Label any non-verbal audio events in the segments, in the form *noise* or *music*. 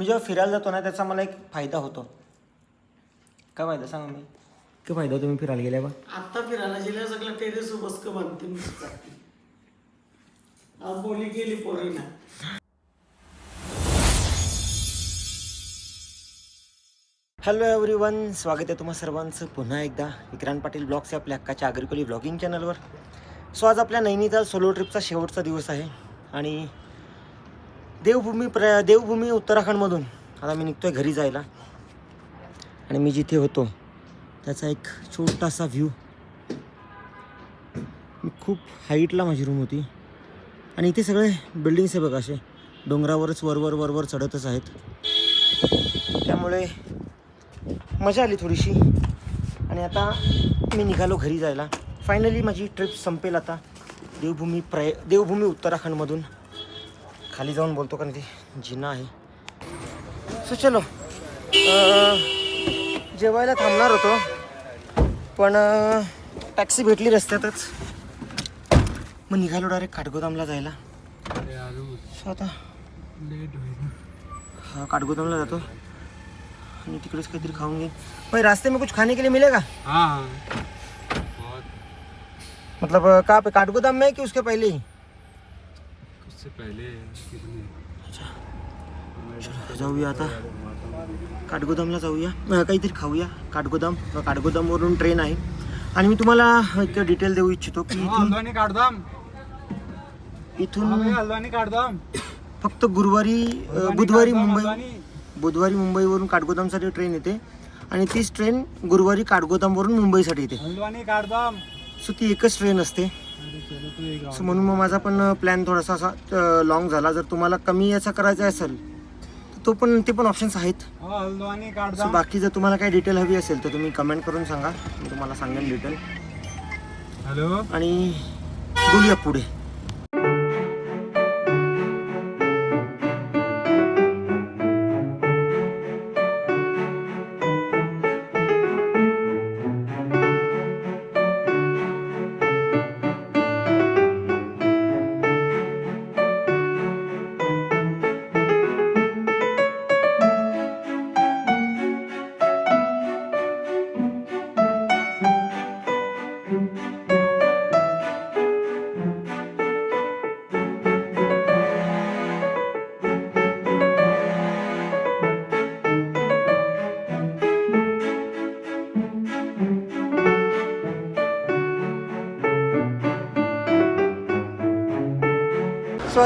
मी जेव्हा फिरायला जातो ना त्याचा मला एक फायदा होतो. काय फायदा? सांगा मी काय फायदा होतो मी फिरायला गेल्यावर आता फिरायला गेल्या सगळं टेरेस बसक बांधते मी. आज बोली गेली पोरीना. हॅलो एव्हरीवन स्वागत आहे तुम्हा सर्वांचं. पुन्हा एकदा विक्रांत पाटील ब्लॉग्स आपल्या हक्काच्या आगरकोली ब्लॉगिंग चॅनलवर सो आज आपल्या नैनिताल सोलो ट्रिपचा शेवटचा दिवस आहे. आणि देवभूमी प्र देवभूमी उत्तराखंडमधून. आता मी निघतोय घरी जायला. आणि मी जिथे होतो त्याचा एक छोटासा व्ह्यू मी खूप हाईटला माझी रूम होती. आणि इथे सगळे बिल्डिंग्स आहे बघा असे. डोंगरावरच वरवर वरवर चढतच आहेत. त्यामुळे मजा आली थोडीशी. आणि आता मी निघालो घरी जायला. फायनली माझी ट्रिप संपेल आता. देवभूमी प्रय देवभूमी उत्तराखंडमधून. खाली जाऊन बोलतो कारण ते जिना आहे. सो चलो. जेवायला थांबणार होतो. पण टॅक्सी भेटली रस्त्यातच. मग निघालो डायरेक्ट काठगोदामला जायला. सो आता हाँ काठगोदामला जातो. आणि तिकडेच काहीतरी खाऊन घेईन. भाई रास्ते में कुछ खाने के लिए मिलेगा? हाँ बहुत मतलब कहाँ पे? काठगोदाम में है कि उसके पहले ही? उससे पहले जाऊया आता। काठगोदामला जाऊया। काहीतरी खाऊया काठगोदाम. काठगोदामवरून ट्रेन आहे. आणि मी तुम्हाला एक डिटेल देऊ इच्छितो की इथून हलवानी काढदाम इथून काढदाम फक्त गुरुवारी बुधवारी मुंबई बुधवारी मुंबईवरून काठगोदामसाठी ट्रेन येते. आणि तीच ट्रेन गुरुवारी काठगोदामवरून मुंबईसाठी येते. सो ती एकच ट्रेन असते. सो म्हणून मग माझा पण प्लॅन थोडासा असा लॉंग झाला. जर तुम्हाला कमी याचा करायचा असेल तर तो पण ते पण ऑप्शन्स आहेत. सो बाकी जर तुम्हाला काही डिटेल हवी असेल तर तुम्ही कमेंट करून सांगा. मी तुम्हाला सांगेन डिटेल हॅलो आणि बोलूया पुढे.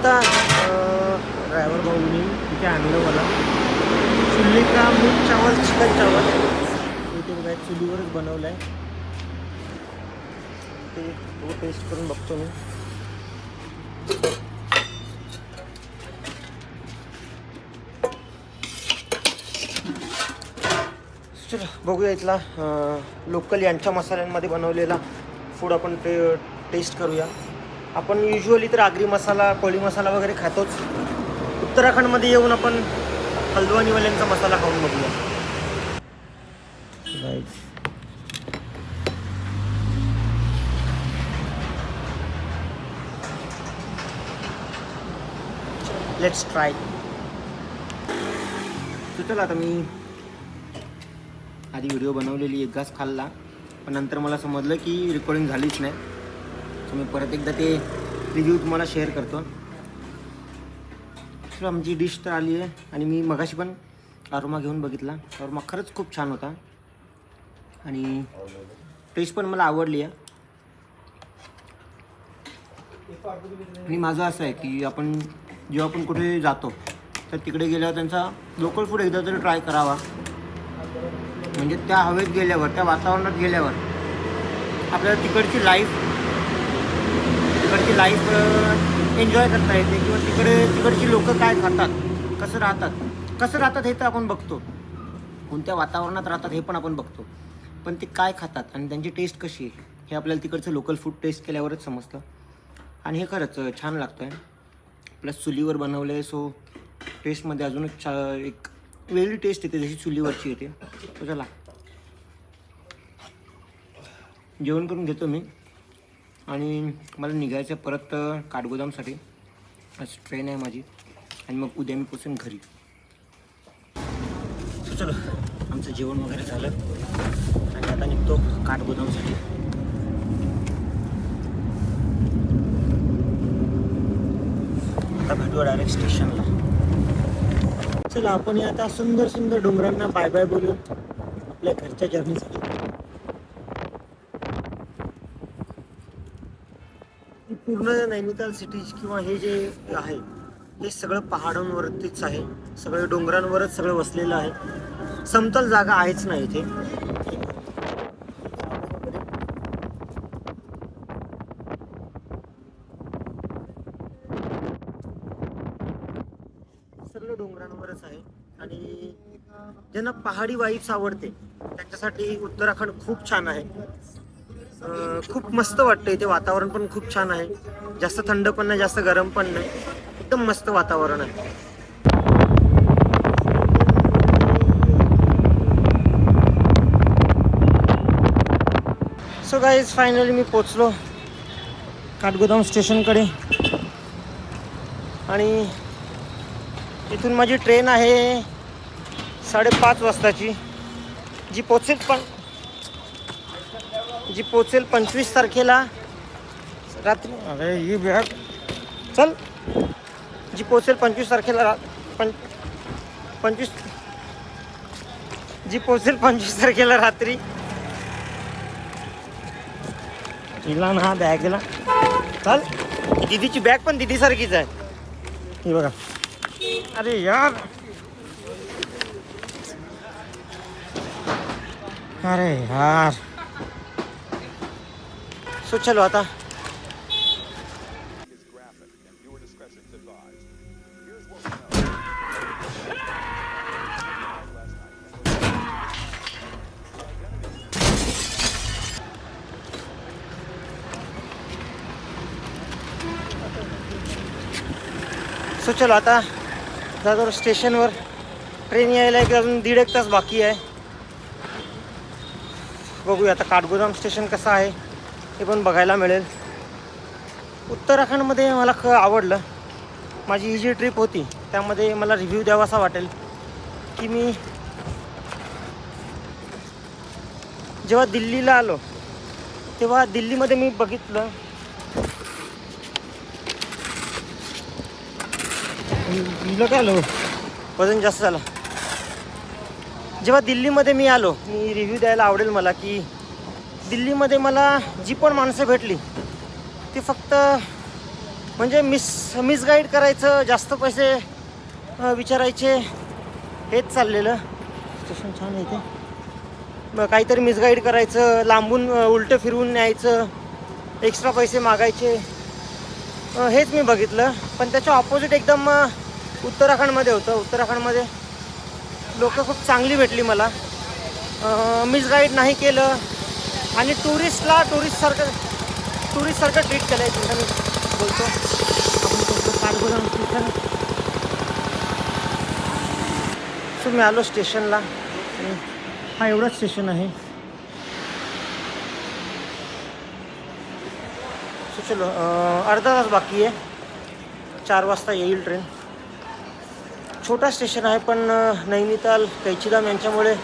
आता ड्रायव्हर भाऊनी तिथे आणलं मला. चुल्ली का मूग चावल चिकन चावल. इथे बघा चुलीवरच बनवलं आहे ते तो टेस्ट करून बघतो मी. चला बघूया इथला लोकल यांच्या मसाल्यांमध्ये बनवलेला फूड आपण ते टेस्ट करूया. आपण युजली तर आगरी मसाला कोळी मसाला वगैरे खातोच. उत्तराखंडमध्ये येऊन आपण हल्द्वानीवाल्यांचा मसाला खाऊन बघूया. लेट्स ट्राय चला आता मी आधी व्हिडिओ बनवलेली एक घास खाल्ला. पण नंतर मला समजलं की रेकॉर्डिंग झालीच नाही. सो मी परत एकदा ते रिव्ह्यू तुम्हाला शेअर करतो. सो आमची डिश तर आली आहे आणि मी मगाशी पण अरोमा घेऊन बघितला. अरोमा खरंच खूप छान होता. आणि टेस्ट पण मला आवडली आहे. आणि माझं असं आहे की आपण जेव्हा आपण कुठे जातो तर तिकडे गेल्यावर त्यांचा लोकल फूड एकदा तरी ट्राय करावा. म्हणजे त्या हवेत गेल्यावर त्या वातावरणात गेल्यावर आपल्याला तिकडची लाईफ तिकडची लाईफ एन्जॉय करता येते किंवा तिकडे तिकडची लोकं काय खातात कसं राहतात कसं राहतात हे तर आपण बघतो. कोणत्या वातावरणात राहतात हे पण आपण बघतो. पण ते काय खातात आणि त्यांची टेस्ट कशी आहे हे आपल्याला तिकडचं लोकल फूड टेस्ट केल्यावरच समजतं. आणि हे खरंच छान लागतं आहे प्लस चुलीवर बनवलं आहे सो टेस्टमध्ये अजूनच छा एक वेगळी टेस्ट येते जशी चुलीवरची येते. तर चला. जेवण करून घेतो मी. आणि मला निघायचं आहे परत काठगोदामसाठी. आज ट्रेन आहे माझी. आणि मग उद्या मी पोचेन घरी. चलो आमचं जेवण वगैरे झालं. आणि आता निघतो काठगोदामसाठी. आता भेटूया डायरेक्ट स्टेशनला चला आपण आता सुंदर सुंदर डोंगरांना बाय बाय बोलू आपल्या घरच्या जर्नीसाठी पूर्ण नैनिताल सिटीज किंवा हे जे आहे हे सगळं पहाडांवरतीच आहे. सगळं डोंगरांवरच सगळं वसलेलं आहे. समतल जागा आहेच नाही इथे? सगळं डोंगरांवरच आहे. आणि ज्यांना पहाडी वाईब्स आवडते त्यांच्यासाठी उत्तराखंड खूप छान आहे. खूप मस्त वाटतं इथे वातावरण पण खूप छान आहे. जास्त थंड पण नाही जास्त गरम पण नाही. एकदम मस्त वातावरण आहे. सो गाईज फायनली मी पोचलो काठगोदाम स्टेशनकडे आणि इथून माझी ट्रेन आहे साडेपाच वाजताची. जी पोचेल पण जी पोचेल पंचवीस तारखेला. रात्री अरे ही बॅग चल. जी पोचेल पंचवीस तारखेला रा पं पंचवीस जी पोचेल पंचवीस तारखेला रात्री. हिला ना हा बॅगला. चल. दिदीची बॅग पण दिदीसारखीच आहे. ही बघा. अरे यार. अरे यार. सो चलो आता सो चलो आता दादर स्टेशनवर ट्रेन यायला एक अजून दीड एक तास बाकी आहे बघूया आता काठगोदाम स्टेशन कसं आहे हे पण बघायला मिळेल. उत्तराखंडमध्ये मला ख आवडलं. माझी ही जी ट्रिप होती त्यामध्ये मला रिव्ह्यू द्यावासा वाटेल की मी जेव्हा दिल्लीला आलो तेव्हा दिल्लीमध्ये मी बघितलं हिला काय आलो? वजन जास्त झालं. जेव्हा दिल्लीमध्ये मी आलो मी रिव्ह्यू द्यायला आवडेल मला की दिल्लीमध्ये मला जी पण माणसं भेटली ती फक्त म्हणजे मिस मिसगाईड करायचं जास्त पैसे विचारायचे हेच चाललेलं. स्टेशन छान आहे ते मग काहीतरी मिसगाईड करायचं लांबून उलटं फिरवून न्यायचं एक्स्ट्रा पैसे मागायचे. हेच मी बघितलं. पण त्याच्या ऑपोजिट एकदम उत्तराखंडमध्ये होतं. उत्तराखंडमध्ये लोकं खूप चांगली भेटली मला. मिसगाईड नाही केलं. आणि टुरिस्टला टुरिस्टसारखं टुरिस्टसारखं ट्रीट केलं आहे तुमचं मी बोलतो. आपण बोलतो काठगोदाम स्टेशन सो मी आलो स्टेशनला. हा एवढंच स्टेशन आहे. सो चलो अर्धा तास बाकी आहे. चार वाजता येईल ट्रेन. छोटा स्टेशन आहे पण नैनिताल कैचीधाम यांच्यामुळे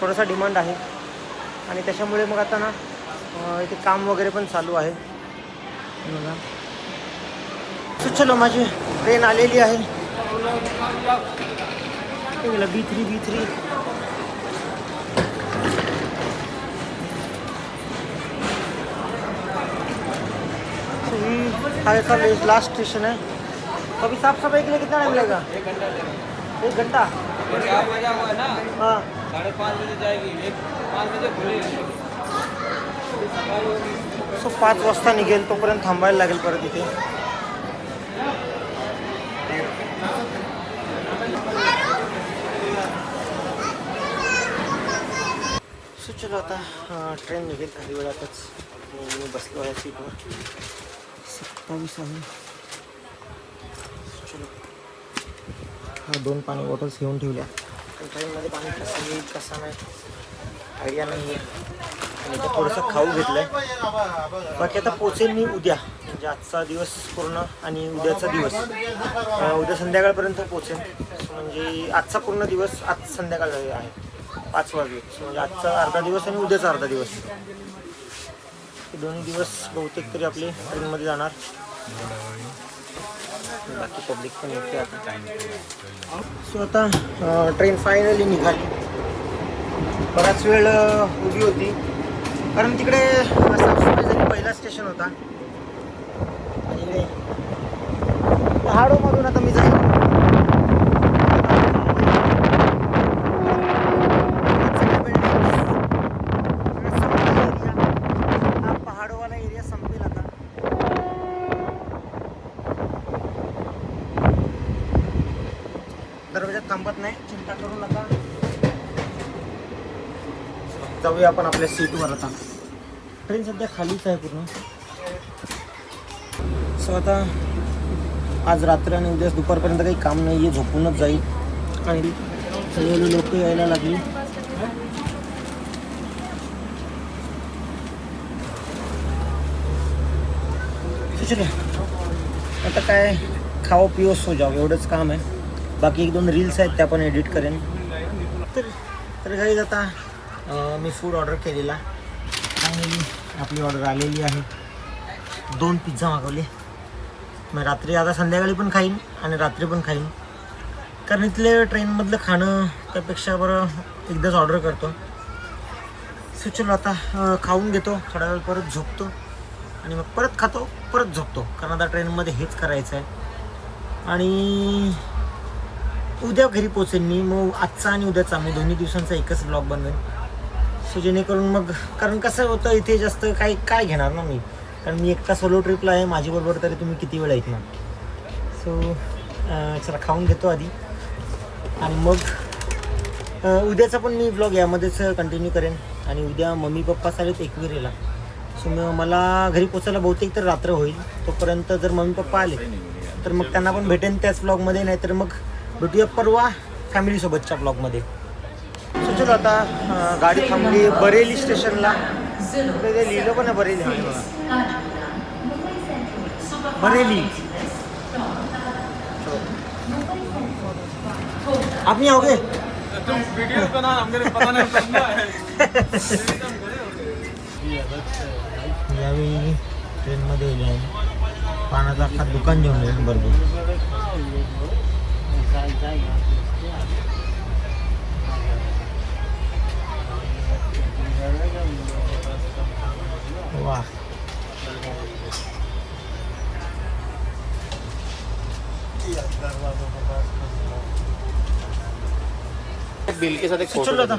थोडासा डिमांड आहे. आणि त्याच्यामुळे मग आता ना इथे काम वगैरे पण चालू आहे. बघा. सो चलो माझी ट्रेन आलेली आहे. बी थ्री बी थ्री हा इसका लास्ट स्टेशन है तो अभी साफ़ सफ़ाई के लिए कितना टाइम लगेगा। एक घंटा? एक घंटा? हाँ। साढ़े पाँच बजे जाएगी। एक सो पाच वाजता निघेल तोपर्यंत थांबायला लागेल परत इथे. सो चलो आता ट्रेन निघेल काही वेळातच. मी बसलो आहे सीटवर. सत्तावीस आहे. चलो. हा दोन पाणी बॉटल्स घेऊन ठेवल्या. पण ट्रेनमध्ये पाणी कसं येईल कसं नाही. आयडिया नाही आहे आणि थोडंसं खाऊ घेतलं आहे बाकी आता पोचेल मी उद्या. म्हणजे आजचा दिवस पूर्ण आणि उद्याचा दिवस. उद्या संध्याकाळपर्यंत पोचेल म्हणजे आजचा पूर्ण दिवस आज संध्याकाळ आहे. पाच वाजले. म्हणजे आजचा अर्धा दिवस आणि उद्याचा अर्धा दिवस. हे दोन्ही दिवस बहुतेक तरी आपले ट्रेनमध्ये जाणार. बाकी पब्लिक पण येते आता. सो आता ट्रेन फायनली निघाली. बराच वेळ उभी होती. कारण तिकडे साफसफाई झाली. पहिला स्टेशन होता. आणि इकडे पहाडोमधून आता मी जाईल दरवाजात थांबत नाही. चिंता करू नका. जाऊया आपण आपल्या सीटवर आता. ट्रेन सध्या खालीच आहे पूर्ण. सो आता आज रात्र आणि उद्या दुपारपर्यंत काही काम नाही आहे झोपूनच जाईल. आणि हळूहळू लोक यायला लागली. आता काय खाओ पिओ सो जाओ एवढंच काम आहे. बाकी एक दोन रील्स आहेत त्या पण एडिट करेन. तर तर काही आता मी फूड ऑर्डर केलेला. आणि आपली ऑर्डर आलेली आहे. दोन पिझ्झा मागवले. मग रात्री आता संध्याकाळी पण खाईन आणि रात्री पण खाईन. कारण इथले ट्रेनमधलं खाणं त्यापेक्षा बरं एकदाच ऑर्डर करतो. सो चलो आता खाऊन घेतो. थोडा वेळ परत झोपतो. आणि मग परत खातो परत झोपतो. कारण आता ट्रेनमध्ये हेच करायचं आहे आणि उद्या घरी पोचेन मी. मग आजचा आणि उद्याचा. मी दोन्ही दिवसांचा एकच ब्लॉग बनवेन. सो जेणेकरून मग कारण कसं होतं इथे जास्त काय काय घेणार ना मी? कारण मी एकटा सोलो ट्रिपला आहे माझ्याबरोबर तरी तुम्ही किती वेळ ऐकणार सो चला खाऊन घेतो आधी. आणि मग उद्याचा पण मी ब्लॉग यामध्येच कंटिन्यू करेन. आणि उद्या मम्मी पप्पा चालेत एकविरेला. सो मग मला घरी पोचायला बहुतेक तर रात्र होईल. तोपर्यंत जर मम्मी पप्पा आले तर मग त्यांना पण भेटेन त्याच ब्लॉगमध्ये नाही तर मग भेटूया परवा फॅमिलीसोबतच्या ब्लॉगमध्ये सुचल आता गाडी थांबली बरेली स्टेशनला. ते लिहिलं पण आहे बरेली बघा. बरेली. आपण आप आओगे *laughs* यावेळी ट्रेनमध्ये येईल पानाचा अख्खा दुकान जेवण भरपूर. वा बिल के साथ एक चलो आता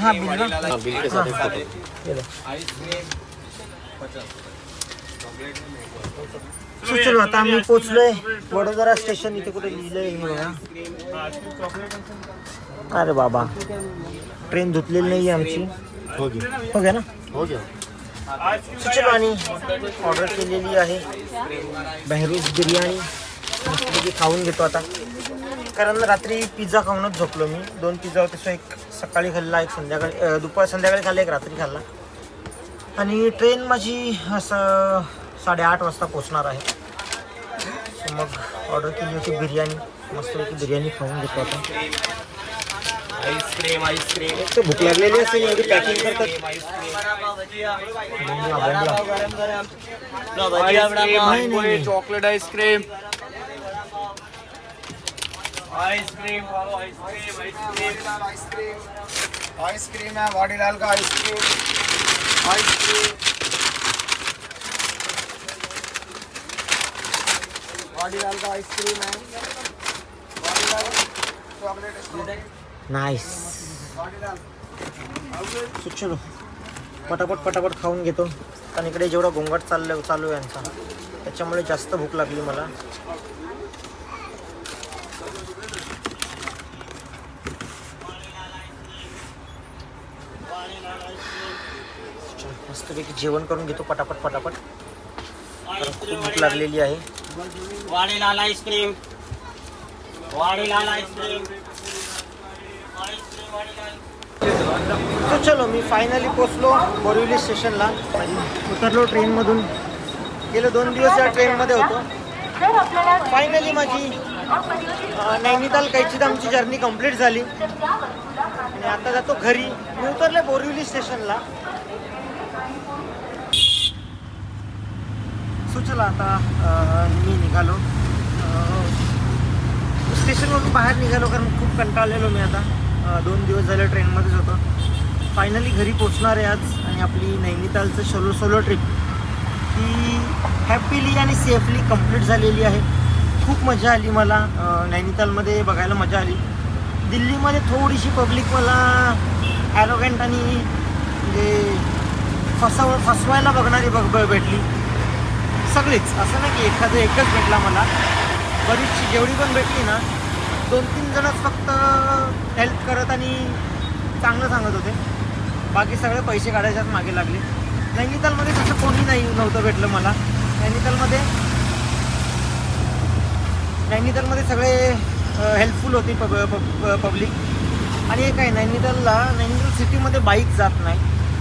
हाँ बिल हाँ, बिल के साथ एक फोटो ये लो. आइसक्रीम So, चलो आता आम्ही पोचलोय. वडोदरा स्टेशन इथे कुठे लिहिलंय हे बघा. अरे बाबा. ट्रेन धुतलेली नाही आमची. हो गया ना? हो चलो आणि ऑर्डर केलेली आहे. बहरूज बिर्याणी. मस्तपैकी खाऊन घेतो आता. कारण रात्री पिझ्झा खाऊनच झोपलो मी. दोन पिझ्झा होते सो एक सकाळी खाल्ला एक संध्याकाळी दुपार संध्याकाळी खाल्ला एक रात्री खाल्ला. आणि ट्रेन माझी असं साडेआठ वाजता पोचणार आहे. मग ऑर्डर केली होती बिर्याणी. मस्तपैकी बिर्याणी खाऊन घेतो आता. Ice cream ice cream. एक तर भूक लागलेली असेल एवढी पॅकिंग करतात बोंबला, बोंबला. नहीं, नहीं, नहीं. Chocolate ice cream. Ice cream ice cream ice cream. Ice cream है वाडीलाल का आइसक्रीम। आइसक्रीम। वाडीलाल का आइसक्रीम है। वाडीलाल चॉकलेट। नाईस चलो पटापट पटापट खाऊन घेतो. कारण इकडे जेवढा गोंगाट चाललं चालू आहे यांचा. त्याच्यामुळे जास्त भूक लागली मला. मस्तपैकी जेवण करून घेतो पटापट पटापट. खूप भूक लागलेली आहे. Vadilal ice cream. Vadilal ice cream. तो चलो मी फायनली पोचलो बोरिवली स्टेशनला. उतरलो ट्रेनमधून. गेले दोन दिवस या ट्रेनमध्ये होतो. फायनली माझी नैनिताल कैचिदामची आमची जर्नी कंप्लीट झाली. आणि आता जातो घरी. मी उतरले बोरिवली स्टेशनला. सुचला आता मी निघालो. स्टेशनवरून बाहेर निघालो कारण खूप कंटाळलेलो मी आता. दोन दिवस झाले ट्रेनमध्येच होतो. फायनली घरी पोचणार आहे आज आणि आपली नैनितालचं सोलो सोलो ट्रिप ही हॅपीली आणि सेफली कंप्लीट झालेली आहे. खूप मजा आली मला. नैनितालमध्ये बघायला मजा आली. दिल्लीमध्ये थोडीशी पब्लिक मला ॲरोगंट आणि म्हणजे फसव फसवायला बघणारी बघ भेटली. सगळीच. असं नाही की एखादं एकच भेटला मला. बरीचशी जेवढी पण भेटली ना दोन तीन जणच फक्त हेल्प करत आणि चांगलं सांगत होते. बाकी सगळे पैसे काढायच्याच मागे लागले. नैनितालमध्ये तसं कोणी नाही नव्हतं भेटलं मला. नैनितालमध्ये नैनितालमध्ये सगळे हेल्पफुल होते पब पब्लिक आणि एक आहे नैनितालला नैनिताल सिटीमध्ये बाईक जात नाही.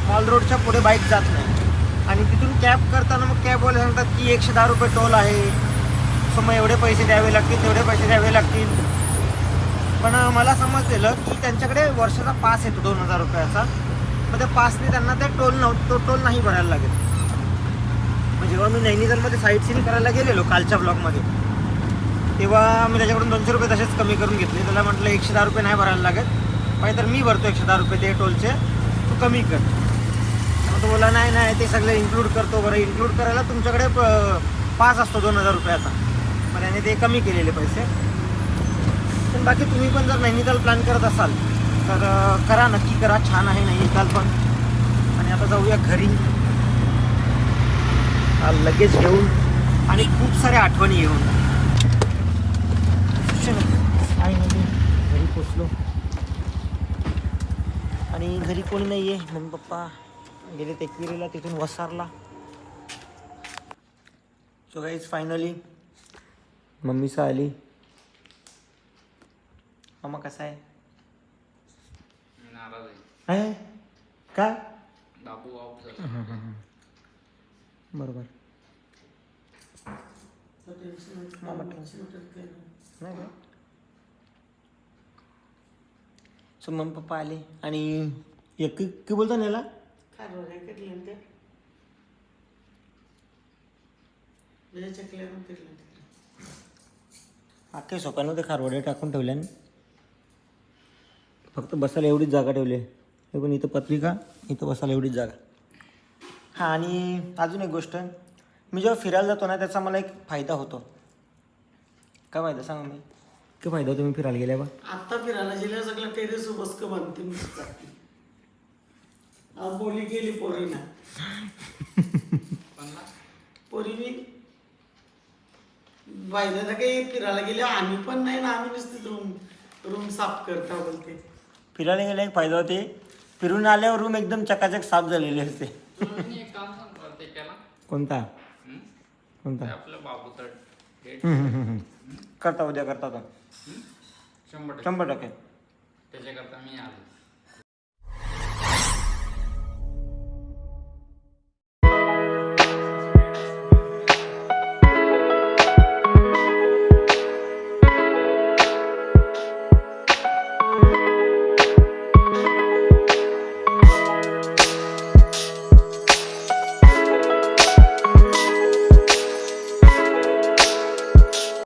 मॉल रोडच्या पुढे बाईक जात नाही. आणि तिथून कॅब करताना मग कॅबवाले सांगतात की एकशे दहा रुपये टोल आहे. सो मग एवढे पैसे द्यावे लागतील तेवढे पैसे द्यावे लागतील. पण मला समजलेलं की त्यांच्याकडे वर्षाचा पास येतो दोन हजार रुपयाचा. मग त्या पासने त्यांना ते टोल नव्ह तो टोल नाही भरायला लागेल. मग जेव्हा मी नैनितालमध्ये साईट सीन करायला गेलेलो कालच्या ब्लॉकमध्ये तेव्हा मी त्याच्याकडून दोनशे रुपये तसेच कमी करून घेतले. त्याला म्हटलं एकशे दहा रुपये नाही भरायला लागत पाहिजे तर मी भरतो एकशे दहा रुपये ते टोलचे. तू कमी कर. मग तो बोला नाही नाही ते सगळे इन्क्लूड करतो बरं. इन्क्लूड करायला तुमच्याकडे प- पास असतो दोन हजार रुपयाचा. मग त्याने ते कमी केलेले पैसे. पण बाकी तुम्ही पण जर नैनिताल प्लॅन करत असाल तर करा नक्की करा. छान आहे नैनिताल पण. आणि आता जाऊया घरी. लगेच घेऊन आणि खूप साऱ्या आठवणी घेऊन फायनली घरी पोचलो. आणि घरी कोणी नाही आहे मम्मी पप्पा गेले तेकविरीला तिथून वसारला. सो गाईज फायनली मम्मीचा आली. मामा कसा आहे नाराज आहे आहे का बाबू झाला बरोबर मामा नाही का सो मम्मी पप्पा आले आणि एक की बोलतो ना याला अख्खे सोपानं खारवडे टाकून ठेवल्याने फक्त बसायला एवढीच जागा ठेवली आहे. हे पण इथं पत्रिका इथं बसायला एवढीच जागा. हां आणि अजून एक गोष्ट. मी जेव्हा फिरायला जातो ना त्याचा मला एक फायदा होतो. काय फायदा? सांगा मी काय फायदा होतो मी फिरायला गेल्या बा आता फिरायला गेल्या सगळं टेरेस बसक बांधते मी. आज बोली गेली पोरीना पोरीनी बायला तर काही फिरायला गेले आम्ही पण नाही ना आम्ही नुसते रूम रूम साफ करता बोलते. फिरायला गेला एक फायदा होते. फिरून आल्यावर रूम एकदम चकाचक साफ झालेले असते मी एक काम सांगतो ते केला कोणता? कोणता? हम्म, हम्म, हम्म. करता उद्या करता आता शंभर टक्के. शंभर टक्के. त्याच्याकरता मी आलो.